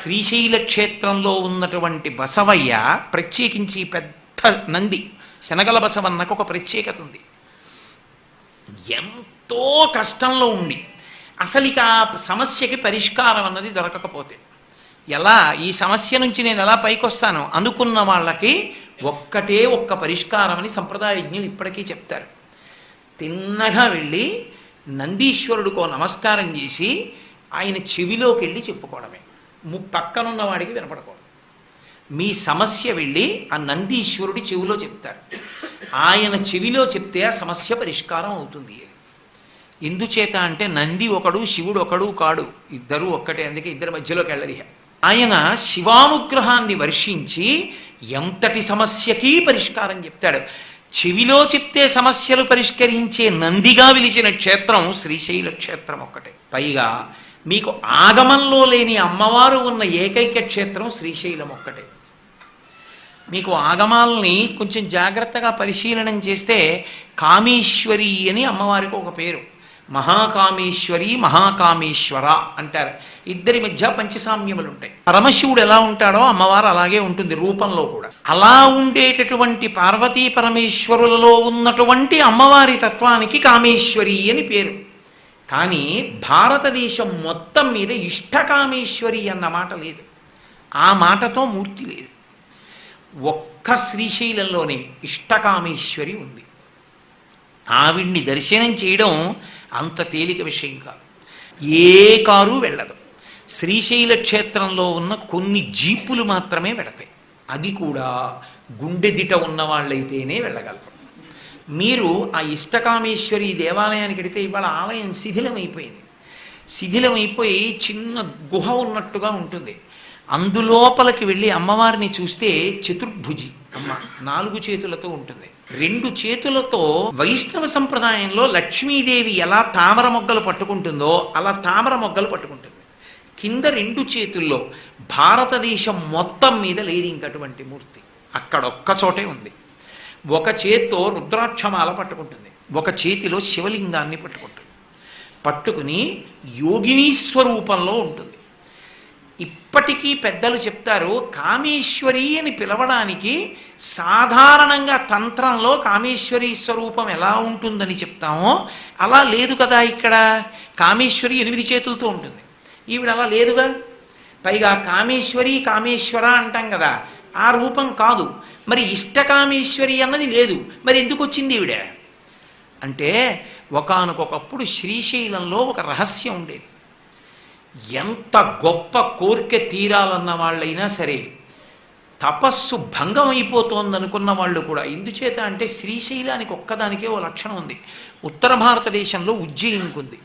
శ్రీశైల క్షేత్రంలో ఉన్నటువంటి బసవయ్య ప్రత్యేకించి పెద్ద నంది శనగల బసవన్నకు ఒక ప్రత్యేకత ఉంది. ఎంతో కష్టంలో ఉండి అసలు ఇక ఆ సమస్యకి పరిష్కారం అన్నది దొరకకపోతే ఎలా ఈ సమస్య నుంచి నేను ఎలా పైకొస్తాను అనుకున్న వాళ్ళకి ఒక్కటే ఒక్క పరిష్కారం అని సంప్రదాయజ్ఞులు ఇప్పటికీ చెప్తారు. తిన్నగా వెళ్ళి నందీశ్వరుడికో నమస్కారం చేసి ఆయన చెవిలోకి వెళ్ళి చెప్పుకోవడమే. పక్కనున్న వాడికి వినపడకూడదు. మీ సమస్య వెళ్ళి ఆ నందీశ్వరుడి చెవిలో చెప్తారు. ఆయన చెవిలో చెప్తే ఆ సమస్య పరిష్కారం అవుతుంది. ఎందుచేత అంటే నంది ఒకడు శివుడు ఒకడు కాడు. ఇద్దరు ఒక్కటే అందుకే ఇద్దరి మధ్యలోకి వెళ్ళరు. ఆయన శివానుగ్రహాన్ని వర్షించి ఎంతటి సమస్యకి పరిష్కారం చెప్తాడు. చెవిలో చెప్తే సమస్యలు పరిష్కరించే నందిగా విలిచిన క్షేత్రం శ్రీశైల క్షేత్రం ఒక్కటే. పైగా మీకు ఆగమంలో లేని అమ్మవారు ఉన్న ఏకైక క్షేత్రం శ్రీశైలం ఒక్కటే. మీకు ఆగమాలని కొంచెం జాగ్రత్తగా పరిశీలనం చేస్తే కామేశ్వరి అని అమ్మవారికి ఒక పేరు. మహాకామేశ్వరి మహాకామేశ్వర అంటారు. ఇద్దరి మధ్య పంచసామ్యములు ఉంటాయి. పరమశివుడు ఎలా ఉంటాడో అమ్మవారు అలాగే ఉంటుంది రూపంలో కూడా. అలా ఉండేటటువంటి పార్వతీ పరమేశ్వరులలో ఉన్నటువంటి అమ్మవారి తత్వానికి కామేశ్వరి అని పేరు. కానీ భారతదేశం మొత్తం మీద ఇష్టకామేశ్వరి అన్న మాట లేదు. ఆ మాటతో మూర్తి లేదు. ఒక్క శ్రీశైలంలోనే ఇష్టకామేశ్వరి ఉంది. ఆవిడ్ని దర్శనం చేయడం అంత తేలిక విషయం కాదు. ఏ కారు వెళ్ళదు. శ్రీశైల క్షేత్రంలో ఉన్న కొన్ని జీపులు మాత్రమే వెళతాయి అది కూడా గుండెదిట ఉన్న వాళ్ళైతేనే వెళ్ళగలరు. మీరు ఆ ఇష్టకామేశ్వరి దేవాలయానికి వెడితే ఇవాళ ఆలయం శిథిలమైపోయింది. శిథిలమైపోయి చిన్న గుహ ఉన్నట్టుగా ఉంటుంది. అందులోపలికి వెళ్ళి అమ్మవారిని చూస్తే చతుర్భుజి అమ్మ నాలుగు చేతులతో ఉంటుంది. రెండు చేతులతో వైష్ణవ సంప్రదాయంలో లక్ష్మీదేవి ఎలా తామర మొగ్గలు పట్టుకుంటుందో అలా తామర మొగ్గలు పట్టుకుంటుంది. కింద రెండు చేతుల్లో భారతదేశం మొత్తం మీద లేదు ఇంకటువంటి మూర్తి. అక్కడ ఒక్క చోటే ఉంది. ఒక చేత్తో రుద్రాక్షమాల పట్టుకుంటుంది. ఒక చేతిలో శివలింగాన్ని పట్టుకుంటుంది. పట్టుకుని యోగినీ స్వరూపంలో ఉంటుంది. ఇప్పటికీ పెద్దలు చెప్తారు కామేశ్వరి అని పిలవడానికి సాధారణంగా తంత్రంలో కామేశ్వరి స్వరూపం ఎలా ఉంటుందని చెప్తామో అలా లేదు కదా ఇక్కడ. కామేశ్వరి ఎనిమిది చేతులతో ఉంటుంది. ఈవిడ అలా లేదుగా. పైగా కామేశ్వరి కామేశ్వర అంటాం కదా. ఆ రూపం కాదు. మరి ఇష్టకామేశ్వరి అన్నది లేదు. మరి ఎందుకు వచ్చింది ఈవిడ? అంటే ఒకనకొకప్పుడు శ్రీశైలంలో ఒక రహస్యం ఉండేది. ఎంత గొప్ప కోరిక తీరాలన్న వాళ్ళైనా సరే తపస్సు భంగం అయిపోతోందనుకున్న వాళ్ళు కూడా ఎందుచేత అంటే శ్రీశైలానికి ఒక్కదానికే ఓ లక్షణం ఉంది. ఉత్తర భారతదేశంలో ఉజ్జయినికి ఉంది.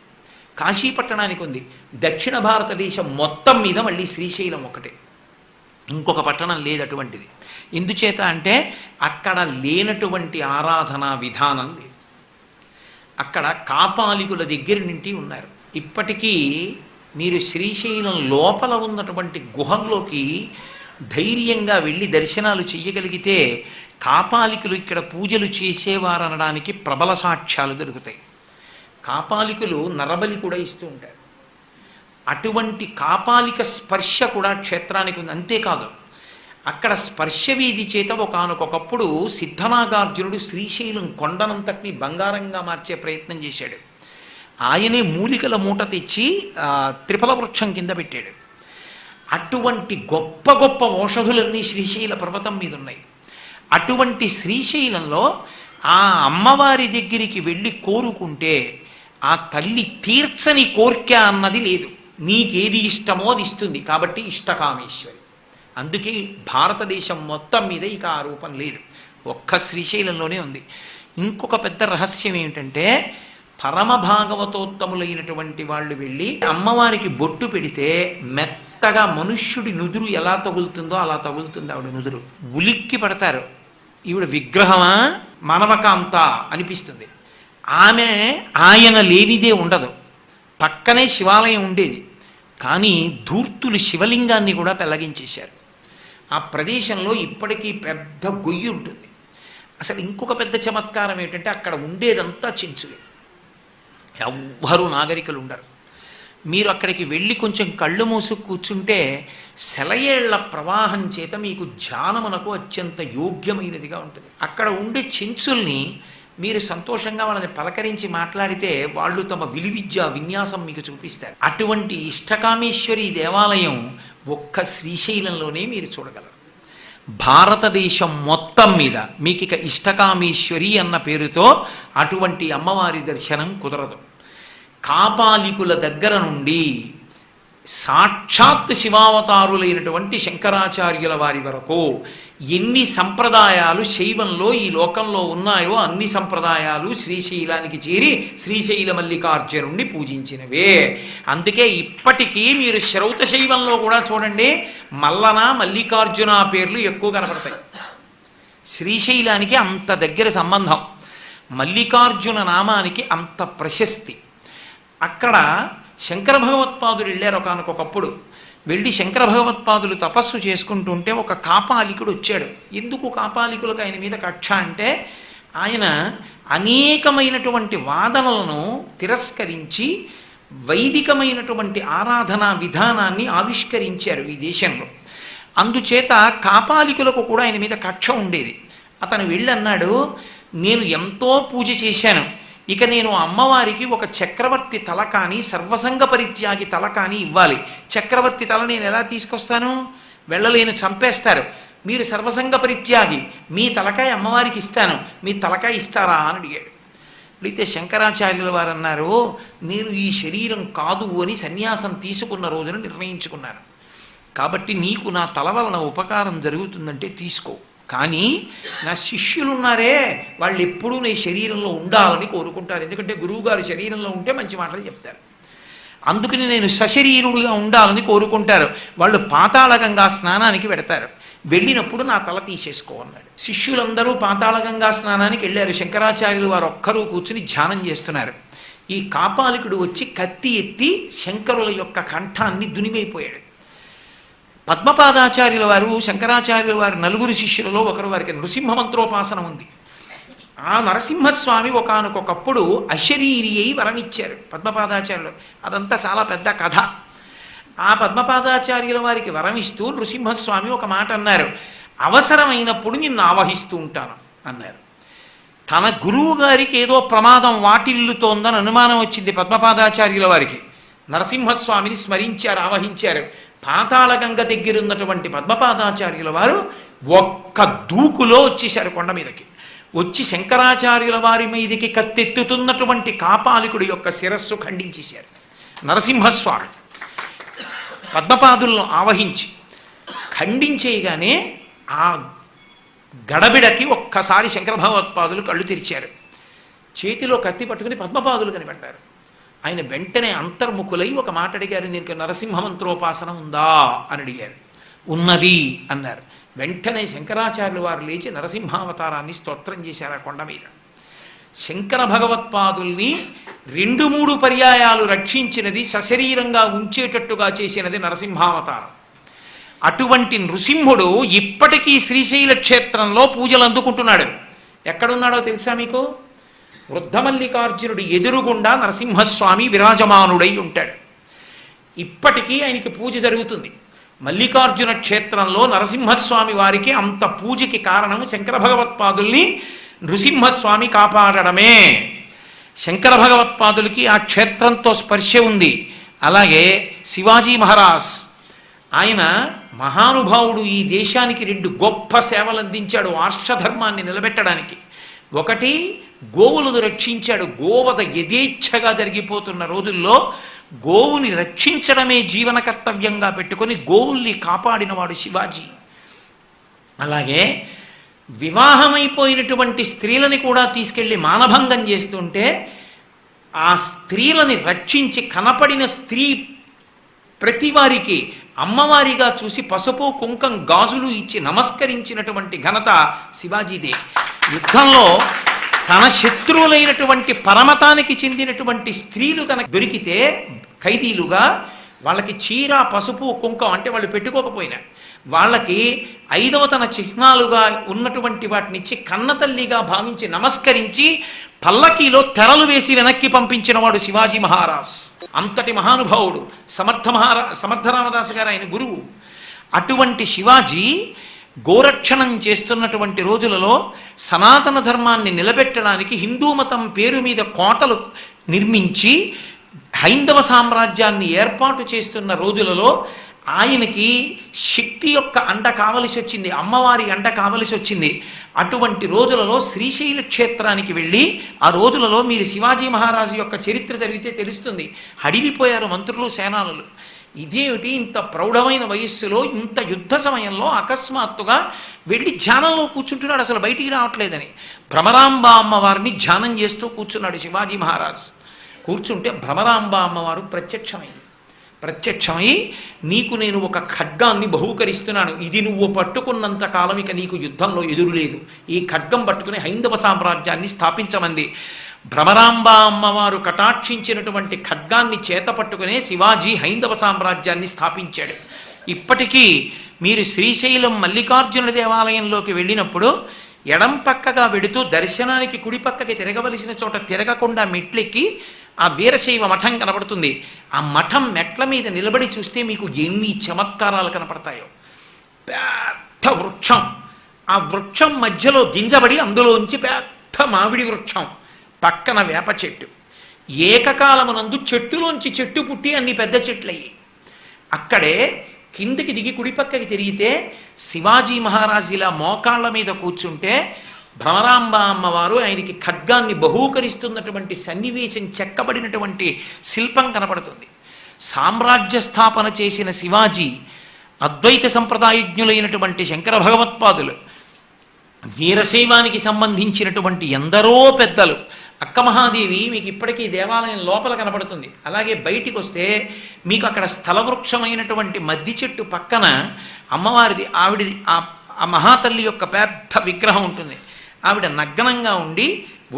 కాశీపట్టణానికి ఉంది. దక్షిణ భారతదేశం మొత్తం మీద మళ్ళీ శ్రీశైలం ఒకటే ఇంకొక పట్టణం లేదు అటువంటిది. ఎందుచేత అంటే అక్కడ లేనటువంటి ఆరాధనా విధానం లేదు. అక్కడ కాపాలికుల దగ్గర నుండి ఉన్నారు. ఇప్పటికీ మీరు శ్రీశైలం లోపల ఉన్నటువంటి గుహంలోకి ధైర్యంగా వెళ్ళి దర్శనాలు చెయ్యగలిగితే కాపాలికులు ఇక్కడ పూజలు చేసేవారనడానికి ప్రబల సాక్ష్యాలు దొరుకుతాయి. కాపాలికులు నరబలి కూడా ఇస్తూ ఉంటారు. అటువంటి కాపాలిక స్పర్శ కూడా క్షేత్రానికి ఉంది. అంతేకాదు అక్కడ స్పర్శవీధి చేత ఒకనకొకప్పుడు సిద్ధనాగార్జునుడు శ్రీశైలం కొండనంతటిని బంగారంగా మార్చే ప్రయత్నం చేశాడు. ఆయనే మూలికల మూట తెచ్చి త్రిఫల వృక్షం కింద పెట్టాడు. అటువంటి గొప్ప గొప్ప ఔషధులన్నీ శ్రీశైల పర్వతం మీద ఉన్నాయి అటువంటి శ్రీశైలంలో ఆ అమ్మవారి దగ్గరికి వెళ్ళి కోరుకుంటే ఆ తల్లి తీర్చని కోర్కె అన్నది లేదు. నీకేది ఇష్టమో అది ఇస్తుంది. కాబట్టి ఇష్టకామేశ్వరి. అందుకే భారతదేశం మొత్తం మీద ఇక ఆ రూపం లేదు. ఒక్క శ్రీశైలంలోనే ఉంది. ఇంకొక పెద్ద రహస్యం ఏమిటంటే పరమ భాగవతోత్తములైనటువంటి వాళ్ళు వెళ్ళి అమ్మవారికి బొట్టు పెడితే మెత్తగా మనుష్యుడి నుదురు ఎలా తగులుతుందో అలా తగులుతుంది ఆవిడ నుదురు. ఉలిక్కి పడతారు. ఈవిడ విగ్రహమా? మనవకాంత అనిపిస్తుంది. ఆమె ఆయన లేనిదే ఉండదు. పక్కనే శివాలయం ఉండేది. కానీ ధూర్తులు శివలింగాన్ని కూడా పెల్లగించేశారు ఆ ప్రదేశంలో ఇప్పటికీ పెద్ద గొయ్యి ఉంటుంది. అసలు ఇంకొక పెద్ద చమత్కారం ఏంటంటే అక్కడ ఉండేదంతా చెంచులే. ఎవ్వరూ నాగరికులు ఉండరు. మీరు అక్కడికి వెళ్ళి కొంచెం కళ్ళు మూసు కూర్చుంటే సెలయేళ్ళ ప్రవాహం చేత మీకు ధ్యానమునకు అత్యంత యోగ్యమైనదిగా ఉంటుంది. అక్కడ ఉండే చెంచుల్ని మీరు సంతోషంగా వాళ్ళని పలకరించి మాట్లాడితే వాళ్ళు తమ విలువిద్య విన్యాసం మీకు చూపిస్తారు. అటువంటి ఇష్టకామేశ్వరి దేవాలయం ఒక్క శ్రీశైలంలోనే మీరు చూడగలరు. భారతదేశం మొత్తం మీద మీకు ఇక ఇష్టకామేశ్వరి అన్న పేరుతో అటువంటి అమ్మవారి దర్శనం కుదరదు. కాపాలికుల దగ్గర నుండి సాక్షాత్ శివావతారులైనటువంటి శంకరాచార్యుల వారి వరకు ఎన్ని సంప్రదాయాలు శైవంలో ఈ లోకంలో ఉన్నాయో అన్ని సంప్రదాయాలు శ్రీశైలానికి చేరి శ్రీశైల మల్లికార్జునుణ్ణి పూజించినవే. అందుకే ఇప్పటికీ మీరు శ్రౌత శైవంలో కూడా చూడండి మల్లన మల్లికార్జున పేర్లు ఎక్కువ కనపడతాయి. శ్రీశైలానికి అంత దగ్గర సంబంధం మల్లికార్జున నామానికి అంత ప్రశస్తి. అక్కడ శంకర భగవత్పాదులు వెళ్ళారు ఒకనకొకప్పుడు వెళ్ళి శంకర భగవత్పాదులు తపస్సు చేసుకుంటుంటే ఒక కాపాలికుడు వచ్చాడు. ఎందుకు కాపాలికులకు ఆయన మీద కక్ష అంటే ఆయన అనేకమైనటువంటి వాదనలను తిరస్కరించి వైదికమైనటువంటి ఆరాధనా విధానాన్ని ఆవిష్కరించారు ఈ దేశంలో. అందుచేత కాపాలికులకు కూడా ఆయన మీద కక్ష ఉండేది. అతను వెళ్ళి అన్నాడు నేను ఎంతో పూజ చేశాను. ఇక నేను అమ్మవారికి ఒక చక్రవర్తి తల కానీ సర్వసంగ పరిత్యాగి తల కానీ ఇవ్వాలి. చక్రవర్తి తల నేను ఎలా తీసుకొస్తాను? వెళ్ళలేను చంపేస్తారు. మీరు సర్వసంగ పరిత్యాగి మీ తలకాయ అమ్మవారికి ఇస్తాను. మీ తలకాయ ఇస్తారా అని అడిగాడు. అడిగితే శంకరాచార్యుల వారు అన్నారు నేను ఈ శరీరం కాదు అని సన్యాసం తీసుకున్న రోజున నిర్ణయించుకున్నాను కాబట్టి నీకు నా తల వలన ఉపకారం జరుగుతుందంటే తీసుకో. కానీ నా శిష్యులున్నారే వాళ్ళు ఎప్పుడూ నీ శరీరంలో ఉండాలని కోరుకుంటారు. ఎందుకంటే గురువుగారు శరీరంలో ఉంటే మంచి మాటలు చెప్తారు. అందుకని నేను సశరీరుడుగా ఉండాలని కోరుకుంటారు. వాళ్ళు పాతాళగంగా స్నానానికి పెడతారు వెళ్ళినప్పుడు నా తల తీసేసుకో అన్నాడు. శిష్యులందరూ పాతాళగంగా స్నానానికి వెళ్ళారు. శంకరాచార్యులు వారు ఒక్కరూ కూర్చుని ధ్యానం చేస్తున్నారు. ఈ కాపాలికుడు వచ్చి కత్తి ఎత్తి శంకరుల యొక్క కంఠాన్ని దునిమైపోయాడు. పద్మపాదాచార్యుల వారు శంకరాచార్యుల వారు నలుగురు శిష్యులలో ఒకరు వారికి నృసింహ మంత్రోపాసన ఉంది. ఆ నరసింహస్వామి ఒకనకొకప్పుడు అశరీరి అయి వరమిచ్చారు పద్మపాదాచార్యులు. అదంతా చాలా పెద్ద కథ. ఆ పద్మపాదాచార్యుల వారికి వరమిస్తూ నృసింహస్వామి ఒక మాట అన్నారు. అవసరమైనప్పుడు నిన్ను ఆవహిస్తూ ఉంటాను అన్నారు. తన గురువు గారికి ఏదో ప్రమాదం వాటిల్లుతోందని అనుమానం వచ్చింది పద్మపాదాచార్యుల వారికి. నరసింహస్వామిని స్మరించారు ఆవహించారు. పాతాళగంగ దగ్గరున్నటువంటి పద్మపాదాచార్యుల వారు ఒక్క దూకులో వచ్చేశారు కొండ మీదకి. వచ్చి శంకరాచార్యుల వారి మీదకి కత్తెత్తుతున్నటువంటి కాపాలికుడి యొక్క శిరస్సు ఖండించేశారు. నరసింహస్వామి పద్మపాదులను ఆవహించి ఖండించేయగానే ఆ గడబిడకి ఒక్కసారి శంకర భగవత్పాదులు కళ్ళు తెరిచారు. చేతిలో కత్తి పట్టుకుని పద్మపాదులు కనిపెట్టారు. ఆయన వెంటనే అంతర్ముఖులై ఒక మాట అడిగారు దీనికి నరసింహ మంత్రోపాసన ఉందా? అని అడిగారు. ఉన్నది అన్నారు. వెంటనే శంకరాచార్యులు వారు లేచి నరసింహావతారాన్ని స్తోత్రం చేశారు ఆ కొండ మీద. శంకర భగవత్పాదుల్ని రెండు మూడు పర్యాయాలు రక్షించినది సశరీరంగా ఉంచేటట్టుగా చేసినది నరసింహావతారం. అటువంటి నృసింహుడు ఇప్పటికీ శ్రీశైల క్షేత్రంలో పూజలు అందుకుంటున్నాడు. ఎక్కడున్నాడో తెలుసా మీకు? వృద్ధమల్లికార్జునుడు ఎదురుగుండా నరసింహస్వామి విరాజమానుడై ఉంటాడు. ఇప్పటికీ ఆయనకి పూజ జరుగుతుంది. మల్లికార్జున క్షేత్రంలో నరసింహస్వామి వారికి అంత పూజకి కారణం శంకర భగవత్పాదుల్ని నృసింహస్వామి కాపాడడమే. శంకర భగవత్పాదులకి ఆ క్షేత్రంతో స్పర్శ ఉంది. అలాగే శివాజీ మహారాజ్ ఆయన మహానుభావుడు ఈ దేశానికి రెండు గొప్ప సేవలు అందించాడు ఆర్షధర్మాన్ని నిలబెట్టడానికి. ఒకటి గోవులను రక్షించాడు. గోవద యథేచ్ఛగా జరిగిపోతున్న రోజుల్లో గోవుని రక్షించడమే జీవన కర్తవ్యంగా పెట్టుకొని గోవుల్ని కాపాడినవాడు శివాజీ. అలాగే వివాహమైపోయినటువంటి స్త్రీలని కూడా తీసుకెళ్ళి మానభంగం చేస్తుంటే ఆ స్త్రీలని రక్షించి కనపడిన స్త్రీ ప్రతి వారికి అమ్మవారిగా చూసి పసుపు కుంకం గాజులు ఇచ్చి నమస్కరించినటువంటి ఘనత శివాజీదే. యుద్ధంలో తన శత్రువులైనటువంటి పరమతానికి చెందినటువంటి స్త్రీలు తనకు దొరికితే ఖైదీలుగా వాళ్ళకి చీర పసుపు కుంకం అంటే వాళ్ళు పెట్టుకోకపోయినా వాళ్ళకి ఐదవ తన చిహ్నాలుగా ఉన్నటువంటి వాటినిచ్చి కన్నతల్లిగా భావించి నమస్కరించి పల్లకీలో తెరలు వేసి వెనక్కి పంపించిన వాడు శివాజీ మహారాజ్. అంతటి మహానుభావుడు. సమర్థ మహారా సమర్థరామదాస్ గారు ఆయన గురువు. అటువంటి శివాజీ గోరక్షణం చేస్తున్నటువంటి రోజులలో సనాతన ధర్మాన్ని నిలబెట్టడానికి హిందూ మతం పేరు మీద కోటలు నిర్మించి హైందవ సామ్రాజ్యాన్ని ఏర్పాటు చేస్తున్న రోజులలో ఆయనకి శక్తి యొక్క అండ కావలసి వచ్చింది అమ్మవారి అండ కావలసి వచ్చింది. అటువంటి రోజులలో శ్రీశైల క్షేత్రానికి వెళ్ళి ఆ రోజులలో మీరు శివాజీ మహారాజు యొక్క చరిత్ర చదివితే తెలుస్తుంది. హడిలిపోయారు మంత్రులు సేనానులు. ఇదేమిటి? ఇంత ప్రౌఢమైన వయస్సులో ఇంత యుద్ధ సమయంలో అకస్మాత్తుగా వెళ్ళి ధ్యానంలో కూర్చుంటున్నాడు. అసలు బయటికి రావట్లేదని. భ్రమరాంబ అమ్మవారిని ధ్యానం చేస్తూ కూర్చున్నాడు శివాజీ మహారాజ్. కూర్చుంటే భ్రమరాంబ అమ్మవారు ప్రత్యక్షమైంది ప్రత్యక్షమై నీకు నేను ఒక ఖడ్గాన్ని బహూకరిస్తున్నాను. ఇది నువ్వు పట్టుకున్నంత కాలం ఇక నీకు యుద్ధంలో ఎదురు లేదు ఈ ఖడ్గం పట్టుకుని హైందవ సామ్రాజ్యాన్ని స్థాపించమంది. భ్రమరాంబ అమ్మవారు కటాక్షించినటువంటి ఖడ్గాన్ని చేత పట్టుకునే శివాజీ హైందవ సామ్రాజ్యాన్ని స్థాపించాడు. ఇప్పటికీ మీరు శ్రీశైలం మల్లికార్జున దేవాలయంలోకి వెళ్ళినప్పుడు ఎడం పక్కగా వెడుతూ దర్శనానికి కుడి పక్కకి తిరగవలసిన చోట తిరగకుండా మెట్లెక్కి ఆ వీరశైవ మఠం కనపడుతుంది ఆ మఠం మెట్ల మీద నిలబడి చూస్తే మీకు ఎన్ని చమత్కారాలు కనపడతాయో. పెద్ద వృక్షం. ఆ వృక్షం మధ్యలో గింజబడి అందులోంచి పెద్ద మామిడి వృక్షం. పక్కన వేప చెట్టు. ఏకకాలమునందు చెట్టులోంచి చెట్టు పుట్టి అన్ని పెద్ద చెట్లయ్యి. అక్కడే కిందికి దిగి కుడిపక్కకి తిరిగితే శివాజీ మహారాజ్ ఇలా మోకాళ్ళ మీద కూర్చుంటే భ్రమరాంబ అమ్మవారు ఆయనకి ఖడ్గాన్ని బహూకరిస్తున్నటువంటి సన్నివేశం చెక్కబడినటువంటి శిల్పం కనపడుతుంది. సామ్రాజ్య స్థాపన చేసిన శివాజీ అద్వైత సంప్రదాయజ్ఞులైనటువంటి శంకర భగవత్పాదులు వీరశైవానికి సంబంధించినటువంటి ఎందరో పెద్దలు అక్క మహాదేవి మీకు ఇప్పటికీ దేవాలయం లోపల కనపడుతుంది అలాగే బయటికి వస్తే మీకు అక్కడ స్థలవృక్షమైనటువంటి మద్ది చెట్టు పక్కన అమ్మవారిది ఆవిడిది ఆ ఆ మహాతల్లి యొక్క పెద్ద విగ్రహం ఉంటుంది. ఆవిడ నగ్నంగా ఉండి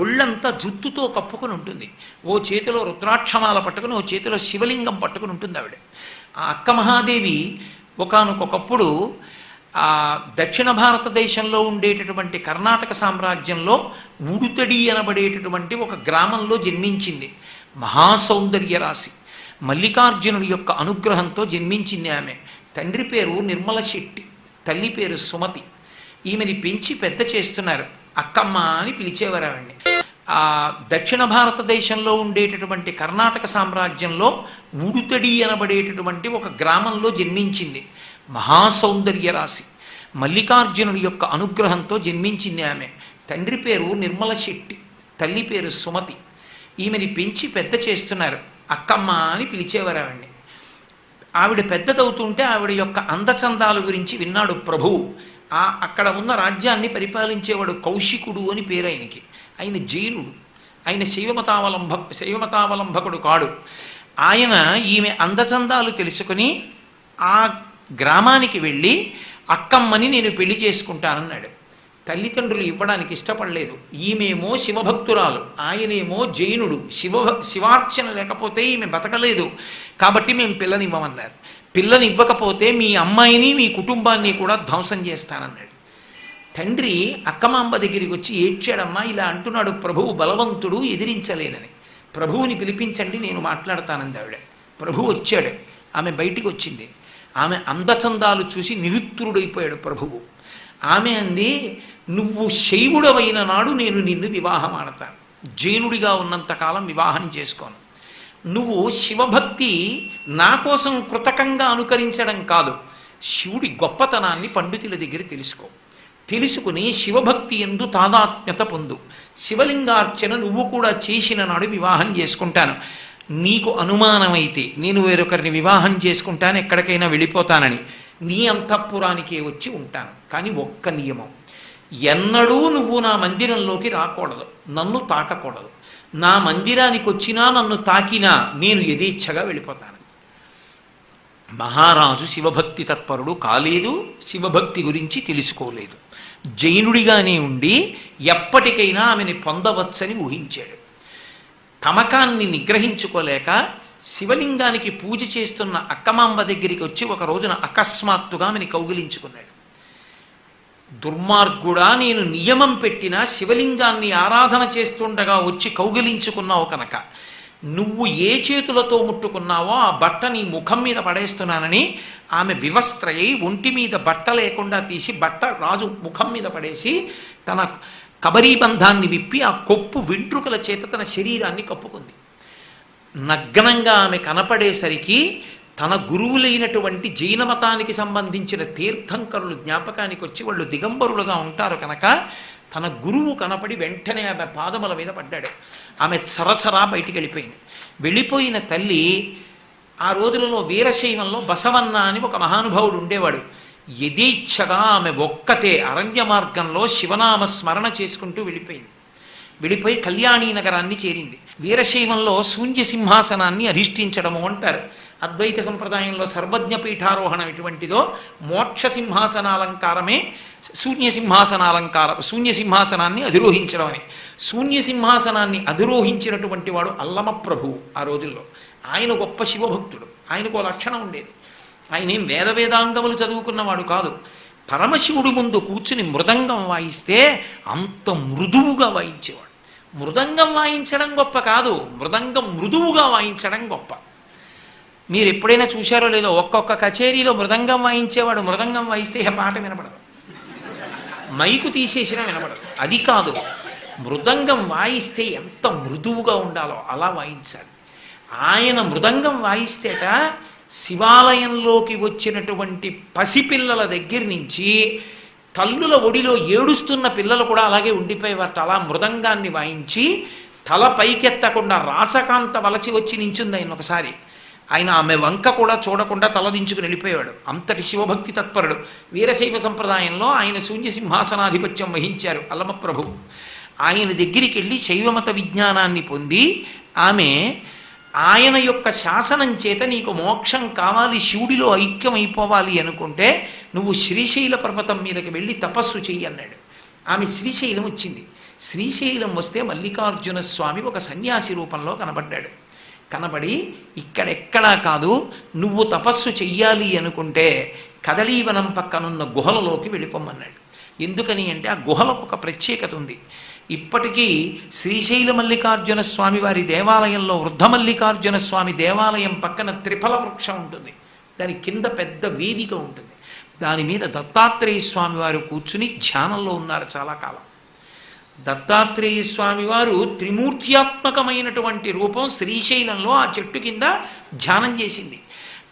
ఒళ్ళంతా జుత్తుతో కప్పుకొని ఉంటుంది. ఓ చేతిలో రుద్రాక్షమాల పట్టుకుని ఓ చేతిలో శివలింగం పట్టుకుని ఉంటుంది ఆవిడ. ఆ అక్క మహాదేవి ఒకనకొకప్పుడు ఆ దక్షిణ భారతదేశంలో ఉండేటటువంటి కర్ణాటక సామ్రాజ్యంలో ఉడుతడి అనబడేటటువంటి ఒక గ్రామంలో జన్మించింది. మహాసౌందర్య రాశి. మల్లికార్జునుడి యొక్క అనుగ్రహంతో జన్మించింది ఆమె. తండ్రి పేరు నిర్మల శెట్టి తల్లి పేరు సుమతి. ఈమెని పెంచి పెద్ద చేస్తున్నారు. అక్కమ్మ అని పిలిచేవారు ఆవిడ్ని. ఆ దక్షిణ భారతదేశంలో ఉండేటటువంటి కర్ణాటక సామ్రాజ్యంలో ఉడుతడి అనబడేటటువంటి ఒక గ్రామంలో జన్మించింది. మహాసౌందర్య రాశి మల్లికార్జునుడి యొక్క అనుగ్రహంతో జన్మించింది ఆమె. తండ్రి పేరు నిర్మల శెట్టి తల్లి పేరు సుమతి. ఈమెని పెంచి పెద్ద చేస్తున్నారు. అక్కమ్మ అని పిలిచేవారు ఆవిడ్ని. ఆవిడ పెద్దదవుతుంటే ఆవిడ యొక్క అందచందాల గురించి విన్నాడు ప్రభువు ఆ అక్కడ ఉన్న రాజ్యాన్ని పరిపాలించేవాడు కౌశికుడు అని పేరు ఆయనకి ఆయన జైనుడు. ఆయన శైవమతావలంబ శైవమతావలంబకుడు కాడు. ఆయన ఈమె అందచందాలు తెలుసుకుని ఆ గ్రామానికి వెళ్ళి అక్కమ్మని నేను పెళ్ళి చేసుకుంటానన్నాడు. తల్లిదండ్రులు ఇవ్వడానికి ఇష్టపడలేదు. ఈమెమో శివభక్తురాలు ఆయనేమో జైనుడు. శివ శివార్చన లేకపోతే ఈమె బతకలేదు. కాబట్టి మేము పిల్లనివ్వమన్నారు. పిల్లనివ్వకపోతే మీ అమ్మాయిని మీ కుటుంబాన్ని కూడా ధ్వంసం చేస్తానన్నాడు. తండ్రి అక్కమాంబ దగ్గరికి వచ్చి ఏడ్చాడమ్మా ఇలా అంటున్నాడు ప్రభువు బలవంతుడు ఎదిరించలేనని. ప్రభువుని పిలిపించండి నేను మాట్లాడతానంది ఆవిడ. ప్రభువు వచ్చాడు. ఆమె బయటికి వచ్చింది. ఆమె అందచందాలు చూసి నిరుత్తురుడైపోయాడు ప్రభువు. ఆమె అంది నువ్వు శైవుడవైన నాడు నేను నిన్ను వివాహం ఆడతాను జైనుడిగా ఉన్నంతకాలం వివాహం చేసుకోను. నువ్వు శివభక్తి నా కోసం కృతకంగా అనుకరించడం కాదు. శివుడి గొప్పతనాన్ని పండితుల దగ్గర తెలుసుకో. తెలుసుకుని శివభక్తి ఎందు తాదాత్మ్యత పొందు. శివలింగార్చన నువ్వు కూడా చేసిన నాడు వివాహం చేసుకుంటాను. నీకు అనుమానమైతే నేను వేరొకరిని వివాహం చేసుకుంటాను ఎక్కడికైనా వెళ్ళిపోతానని. నీ అంతఃపురానికే వచ్చి ఉంటాను. కానీ ఒక్క నియమం. ఎన్నడూ నువ్వు నా మందిరంలోకి రాకూడదు. నన్ను తాకకూడదు. నా మందిరానికి వచ్చినా నన్ను తాకినా నేను యథేచ్ఛగా వెళ్ళిపోతాను. మహారాజు శివభక్తి తత్పరుడు కాలేదు. శివభక్తి గురించి తెలుసుకోలేదు. జైనుడిగానే ఉండి ఎప్పటికైనా ఆమెని పొందవచ్చని ఊహించాడు. తమకాన్ని నిగ్రహించుకోలేక శివలింగానికి పూజ చేస్తున్న అక్కమాంబ దగ్గరికి వచ్చి ఒక రోజున అకస్మాత్తుగా ఆమెని కౌగిలించుకున్నాడు. దుర్మార్గుడా నేను నియమం పెట్టిన శివలింగాన్ని ఆరాధన చేస్తుండగా వచ్చి కౌగిలించుకున్నావు కనుక నువ్వు ఏ చేతులతో ముట్టుకున్నావో ఆ బట్ట నీ ముఖం మీద పడేస్తున్నానని ఆమె వివస్త్రయ్యి ఒంటి మీద బట్ట లేకుండా తీసి బట్ట రాజు ముఖం మీద పడేసి తన కబరీబంధాన్ని విప్పి ఆ కొప్పు వెంట్రుకల చేత తన శరీరాన్ని కప్పుకుంది. నగ్నంగా ఆమె కనపడేసరికి తన గురువులైనటువంటి జైన మతానికి సంబంధించిన తీర్థంకరులు జ్ఞాపకానికి వచ్చి వాళ్ళు దిగంబరులుగా ఉంటారు కనుక తన గురువు కనపడి వెంటనే ఆమె పాదముల మీద పడ్డాడు. ఆమె చరచరా బయటికి వెళ్ళిపోయింది. వెళ్ళిపోయిన తల్లి ఆ రోజులలో వీరశైవంలో బసవన్న అని ఒక మహానుభావుడు ఉండేవాడు. యథేచ్ఛగా ఆమె ఒక్కతే అరణ్య మార్గంలో శివనామ స్మరణ చేసుకుంటూ వెళ్ళిపోయింది. వెళ్ళిపోయి కళ్యాణీ నగరాన్ని చేరింది. వీరశైవంలో శూన్య సింహాసనాన్ని అధిష్ఠించడము అంటారు. అద్వైత సంప్రదాయంలో సర్వజ్ఞ పీఠారోహణం ఎటువంటిదో మోక్ష సింహాసనాలంకారమే శూన్య సింహాసనాలంకారం శూన్య సింహాసనాన్ని అధిరోహించడం అని. శూన్య సింహాసనాన్ని అధిరోహించినటువంటి వాడు అల్లమప్రభు ఆ రోజుల్లో. ఆయన గొప్ప శివభక్తుడు. ఆయనకు లక్షణం ఉండేది. ఆయన ఏం వేద వేదాంగములు చదువుకున్నవాడు కాదు. పరమశివుడి ముందు కూర్చుని మృదంగం వాయిస్తే అంత మృదువుగా వాయించేవాడు. మృదంగం వాయించడం గొప్ప కాదు మృదంగం మృదువుగా వాయించడం గొప్ప. మీరు ఎప్పుడైనా చూశారో లేదో ఒక్కొక్క కచేరీలో మృదంగం వాయించేవాడు మృదంగం వాయిస్తే ఇక పాట వినపడదు. మైకు తీసేసినా వినపడదు. అది కాదు మృదంగం వాయిస్తే ఎంత మృదువుగా ఉండాలో అలా వాయించాలి. ఆయన మృదంగం వాయిస్తేట శివాలయంలోకి వచ్చినటువంటి పసిపిల్లల దగ్గర నుంచి తల్లుల ఒడిలో ఏడుస్తున్న పిల్లలు కూడా అలాగే ఉండిపోయేవారు. అలా మృదంగాన్ని వాయించి తల పైకెత్తకుండా రాచకాంత వలచి వచ్చి నించుంది ఆయన ఒకసారి. ఆయన ఆమె వంక కూడా చూడకుండా తలదించుకుని వెళ్ళిపోయాడు అంతటి శివభక్తి తత్పరుడు. వీరశైవ సంప్రదాయంలో ఆయన శూన్య సింహాసనాధిపత్యం వహించారు అల్లమప్రభు. ఆయన దగ్గరికి వెళ్ళి శైవమత విజ్ఞానాన్ని పొంది ఆమె ఆయన యొక్క శాసనం చేత నీకు మోక్షం కావాలి శివుడిలో ఐక్యమైపోవాలి అనుకుంటే నువ్వు శ్రీశైల పర్వతం మీదకి వెళ్ళి తపస్సు చెయ్యి అన్నాడు. ఆమె శ్రీశైలం వచ్చింది. శ్రీశైలం వస్తే మల్లికార్జున స్వామి ఒక సన్యాసి రూపంలో కనబడ్డాడు. కనబడి ఇక్కడెక్కడా కాదు నువ్వు తపస్సు చెయ్యాలి అనుకుంటే కదలీవనం పక్కనున్న గుహలలోకి వెళ్ళిపోమన్నాడు ఎందుకని అంటే ఆ గుహలకు ఒక ప్రత్యేకత ఉంది. ఇప్పటికీ శ్రీశైల మల్లికార్జున స్వామి వారి దేవాలయంలో వృద్ధ మల్లికార్జున స్వామి దేవాలయం పక్కన త్రిఫల వృక్షం ఉంటుంది. దాని కింద పెద్ద వేదిక ఉంటుంది. దాని మీద దత్తాత్రేయ స్వామి వారు కూర్చుని ధ్యానంలో ఉన్నారు చాలా కాలం. దత్తాత్రేయ స్వామి వారు త్రిమూర్త్యాత్మకమైనటువంటి రూపం శ్రీశైలంలో ఆ చెట్టు కింద ధ్యానం చేసింది.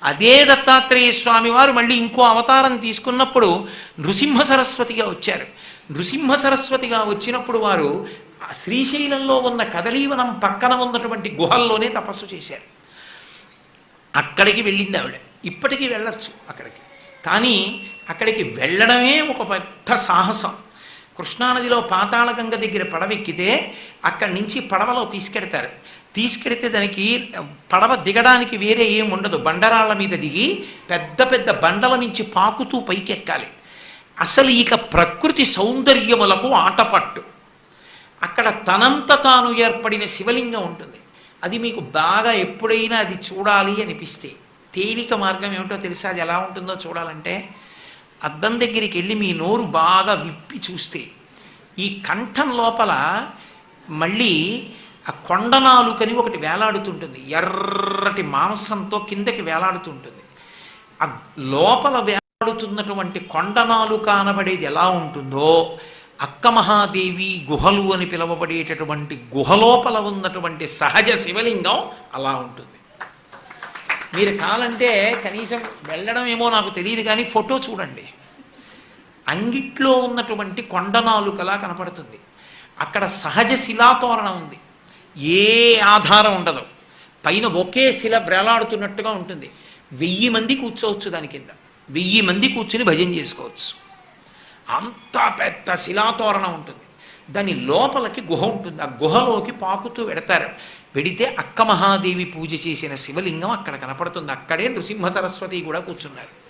అదే దత్తాత్రేయ స్వామి వారు మళ్ళీ ఇంకో అవతారం తీసుకున్నప్పుడు నృసింహ సరస్వతిగా వచ్చారు. నృసింహ సరస్వతిగా వచ్చినప్పుడు వారు ఆ శ్రీశైలంలో ఉన్న కదలీవనం పక్కన ఉన్నటువంటి గుహల్లోనే తపస్సు చేశారు. అక్కడికి వెళ్ళింది ఆవిడ. ఇప్పటికీ వెళ్ళొచ్చు అక్కడికి. కానీ అక్కడికి వెళ్ళడమే ఒక పెద్ద సాహసం. కృష్ణానదిలో పాతాళగంగ దగ్గర పడవెక్కితే అక్కడి నుంచి పడవలో తీసుకెడతారు. తీసుకెడితే దానికి పడవ దిగడానికి వేరే ఏం ఉండదు. బండరాళ్ళ మీద దిగి పెద్ద పెద్ద బండల నుంచి పాకుతూ పైకెక్కాలి. అసలు ఇక ప్రకృతి సౌందర్యములకు ఆటపట్టు. అక్కడ తనంత తాను ఏర్పడిన శివలింగం ఉంటుంది. అది మీకు బాగా ఎప్పుడైనా అది చూడాలి అనిపిస్తే తేలిక మార్గం ఏమిటో తెలుసా? అది ఎలా ఉంటుందో చూడాలంటే అద్దం దగ్గరికి వెళ్ళి మీ నోరు బాగా విప్పి చూస్తే ఈ కంఠం లోపల మళ్ళీ ఆ కొండనాలుకని ఒకటి వేలాడుతుంటుంది. ఎర్రటి మాంసంతో కిందకి వేలాడుతుంటుంది. ఆ లోపల పడుతున్నటువంటి కొండనాలు కానబడేది ఎలా ఉంటుందో అక్క మహాదేవి గుహలు అని పిలువబడేటటువంటి గుహలోపల ఉన్నటువంటి సహజ శివలింగం అలా ఉంటుంది. మీరు కావాలంటే కనీసం వెళ్ళడం ఏమో నాకు తెలియదు కానీ ఫోటో చూడండి. అంగిట్లో ఉన్నటువంటి కొండనాలుకలా కనపడుతుంది. అక్కడ సహజ శిలాతోరణం ఉంది. ఏ ఆధారం ఉండదు. పైన ఒకే శిల వేలాడుతున్నట్టుగా ఉంటుంది. వెయ్యి మంది కూర్చోవచ్చు దాని కింద. వెయ్యి మంది కూర్చుని భజన చేసుకోవచ్చు. అంత పెద్ద శిలాతోరణం ఉంటుంది. దాని లోపలికి గుహ ఉంటుంది. ఆ గుహలోకి పాకుతూ వెడతారు. పెడితే అక్క మహాదేవి పూజ చేసిన శివలింగం అక్కడ కనపడుతుంది. అక్కడే నృసింహ సరస్వతి కూడా కూర్చున్నారు.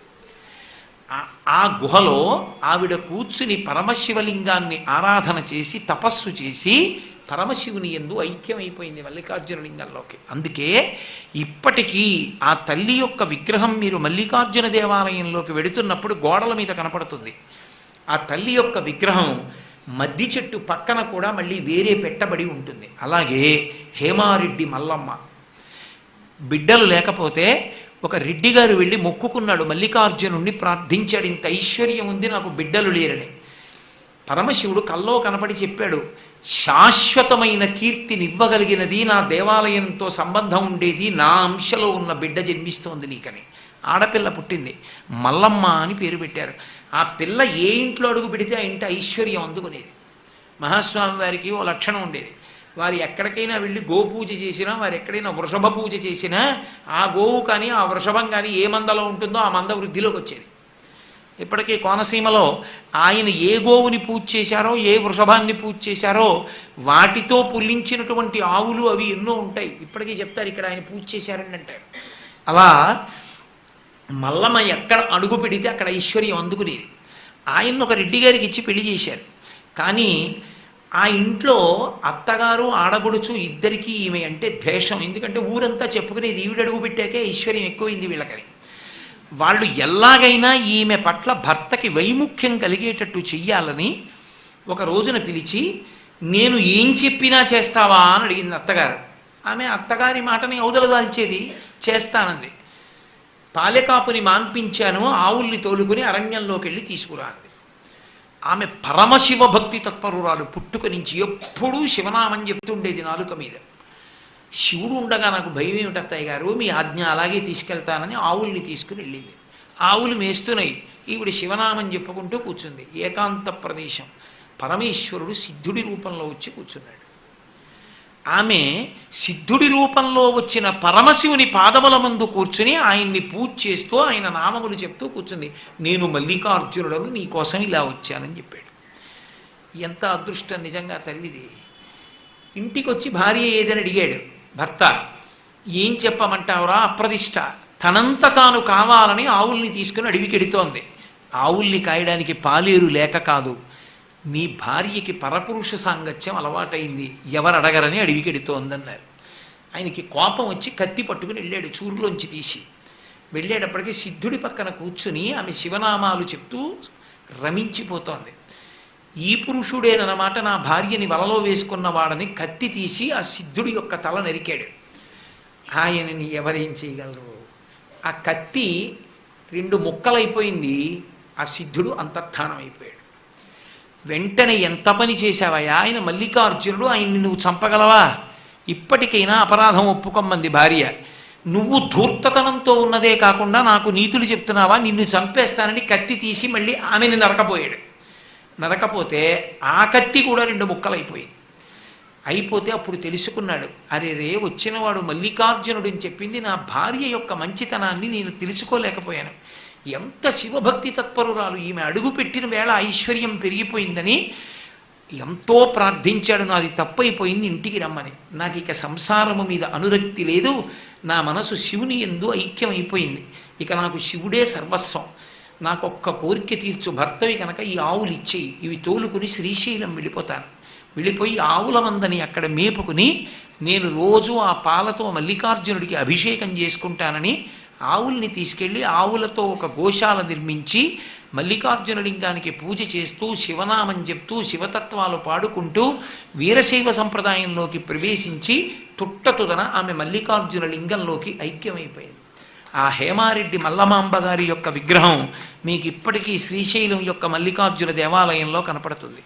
ఆ గుహలో ఆవిడ కూర్చుని పరమశివలింగాన్ని ఆరాధన చేసి తపస్సు చేసి పరమశివుని ఎందు ఐక్యమైపోయింది మల్లికార్జున లింగంలోకి అందుకే ఇప్పటికీ ఆ తల్లి యొక్క విగ్రహం మీరు మల్లికార్జున దేవాలయంలోకి వెడుతున్నప్పుడు గోడల మీద కనపడుతుంది. ఆ తల్లి యొక్క విగ్రహం మద్ది చెట్టు పక్కన కూడా మళ్ళీ వేరే పెట్టబడి ఉంటుంది. అలాగే హేమారెడ్డి మల్లమ్మ. బిడ్డలు లేకపోతే ఒక రెడ్డి గారు వెళ్ళి మొక్కుకున్నాడు. మల్లికార్జునుణ్ణి ప్రార్థించాడు. ఇంత ఐశ్వర్యం ఉంది నాకు బిడ్డలు లేరని. పరమశివుడు కల్లో కనపడి చెప్పాడు శాశ్వతమైన కీర్తినివ్వగలిగినది నా దేవాలయంతో సంబంధం ఉండేది నా అంశలో ఉన్న బిడ్డ జన్మిస్తోంది నీకని. ఆడపిల్ల పుట్టింది. మల్లమ్మ అని పేరు పెట్టారు. ఆ పిల్ల ఏ ఇంట్లో అడుగు పెడితే ఆ ఇంటి ఐశ్వర్యం అందుకునేది. మహాస్వామి వారికి ఓ లక్షణం ఉండేది. వారు ఎక్కడికైనా వెళ్ళి గోపూజ చేసినా వారు ఎక్కడైనా వృషభ పూజ చేసినా ఆ గోవు కానీ ఆ వృషభం కానీ ఏ మందలో ఉంటుందో ఆ మంద వృద్ధిలోకి వచ్చేది. ఇప్పటికీ కోనసీమలో ఆయన ఏ గోవుని పూజ చేశారో ఏ వృషభాన్ని పూజ చేశారో వాటితో పుల్లించినటువంటి ఆవులు అవి ఎన్నో ఉంటాయి. ఇప్పటికీ చెప్తారు ఇక్కడ ఆయన పూజ చేశారని అంటారు. అలా మల్లమ్మ ఎక్కడ అడుగు పెడితే అక్కడ ఐశ్వర్యం అందుకునేది. ఆయన్ని ఒక రెడ్డి గారికి ఇచ్చి పెళ్ళి చేశారు. కానీ ఆ ఇంట్లో అత్తగారు ఆడబడుచు ఇద్దరికీ ఈమె అంటే ద్వేషం. ఎందుకంటే ఊరంతా చెప్పుకునేది ఈవిడ అడుగు పెట్టాకే ఐశ్వర్యం ఎక్కువైంది వీళ్ళకని. వాళ్ళు ఎలాగైనా ఈమె పట్ల భర్తకి వైముఖ్యం కలిగేటట్టు చెయ్యాలని ఒక రోజున పిలిచి నేను ఏం చెప్పినా చేస్తావా? అని అడిగింది అత్తగారు. ఆమె అత్తగారి మాటని ఔదలదాల్చేది చేస్తానంది. పాలెకాపుని మాన్పించాను ఆవుల్ని తోలుకుని అరణ్యంలోకి వెళ్ళి తీసుకురా అంది ఆమె పరమశివ భక్తి తత్పరురాలు పుట్టుక నుంచి ఎప్పుడూ శివనామని చెప్తుండేది నాలుక మీద. శివుడు ఉండగా నాకు భయం ఏమిటత్తయ్య గారు? మీ ఆజ్ఞ అలాగే తీసుకెళ్తానని ఆవుల్ని తీసుకుని వెళ్ళింది. ఆవులు మేస్తున్నాయి. ఈవిడ శివనామం చెప్పుకుంటూ కూర్చుంది. ఏకాంత ప్రదేశం. పరమేశ్వరుడు సిద్ధుడి రూపంలో వచ్చి కూర్చున్నాడు. ఆమె సిద్ధుడి రూపంలో వచ్చిన పరమశివుని పాదముల ముందు కూర్చుని ఆయన్ని పూజ చేస్తూ ఆయన నామములు చెప్తూ కూర్చుంది. నేను మల్లికార్జునుడను నీ కోసం ఇలా వచ్చానని చెప్పాడు. ఎంత అదృష్టం నిజంగా తల్లిది. ఇంటికి వచ్చి భార్య ఏదని అడిగాడు. భర్త ఏం చెప్పమంటావురా? అప్రతిష్ట. తనంత తాను కావాలని ఆవుల్ని తీసుకుని అడివికెడుతోంది. ఆవుల్ని కాయడానికి పాలేరు లేక కాదు. మీ భార్యకి పరపురుష సాంగత్యం అలవాటైంది. ఎవరు అడగరని అడివికెడుతోందన్నారు. ఆయనకి కోపం వచ్చి కత్తి పట్టుకుని వెళ్ళాడు చూరులోంచి తీసి. వెళ్ళేటప్పటికి సిద్ధుడి పక్కన కూర్చుని ఆమె శివనామాలు చెప్తూ రమించిపోతోంది. ఈ పురుషుడేనమాట నా భార్యని వలలో వేసుకున్న వాడని కత్తి తీసి ఆ సిద్ధుడి యొక్క తల నరికాడు. ఆయనని ఎవరేం చేయగలరు? ఆ కత్తి రెండు ముక్కలైపోయింది ఆ సిద్ధుడు అంతర్ధానం అయిపోయాడు వెంటనే ఎంత పని చేశావయ్యా? ఆయన మల్లికార్జునుడు ఆయన్ని నువ్వు చంపగలవా? ఇప్పటికైనా అపరాధం ఒప్పుకోమ్మంది భార్య. నువ్వు ధూర్తతనంతో ఉన్నదే కాకుండా నాకు నీతులు చెప్తున్నావా? నిన్ను చంపేస్తానని కత్తి తీసి మళ్ళీ ఆమెని నరకపోయాడు నరకపోతే ఆ కత్తి కూడా రెండు ముక్కలైపోయింది అయిపోతే అప్పుడు తెలుసుకున్నాడు అరే రే వచ్చినవాడు మల్లికార్జునుడు అని చెప్పింది నా భార్య యొక్క మంచితనాన్ని నేను తెలుసుకోలేకపోయాను. ఎంత శివభక్తి తత్పరురాలు ఈమె అడుగు పెట్టిన వేళ ఐశ్వర్యం పెరిగిపోయిందని ఎంతో ప్రార్థించాడు. నాది తప్పైపోయింది ఇంటికి రమ్మని. నాకు ఇక సంసారము మీద అనురక్తి లేదు. నా మనసు శివుని ఎందు ఐక్యమైపోయింది. ఇక నాకు శివుడే సర్వస్వం. నాకు ఒక్క కోరిక తీర్చు భర్తవి కనుక ఈ ఆవులు ఇచ్చేయి ఇవి తోలుకుని శ్రీశైలం వెళ్ళిపోతాను. వెళ్ళిపోయి ఆవుల మందని అక్కడ మేపుకుని నేను రోజు ఆ పాలతో మల్లికార్జునుడికి అభిషేకం చేసుకుంటానని ఆవుల్ని తీసుకెళ్ళి ఆవులతో ఒక గోశాల నిర్మించి మల్లికార్జున లింగానికి పూజ చేస్తూ శివనామం చెప్తూ శివతత్వాలు పాడుకుంటూ వీరశైవ సంప్రదాయంలోకి ప్రవేశించి తుట్టతుదన ఆమె మల్లికార్జున లింగంలోకి ఐక్యమైపోయింది. ఆ హేమారెడ్డి మల్లమాంబ గారి యొక్క విగ్రహం మీకు ఇప్పటికీ శ్రీశైలం యొక్క మల్లికార్జున దేవాలయంలో కనపడుతుంది.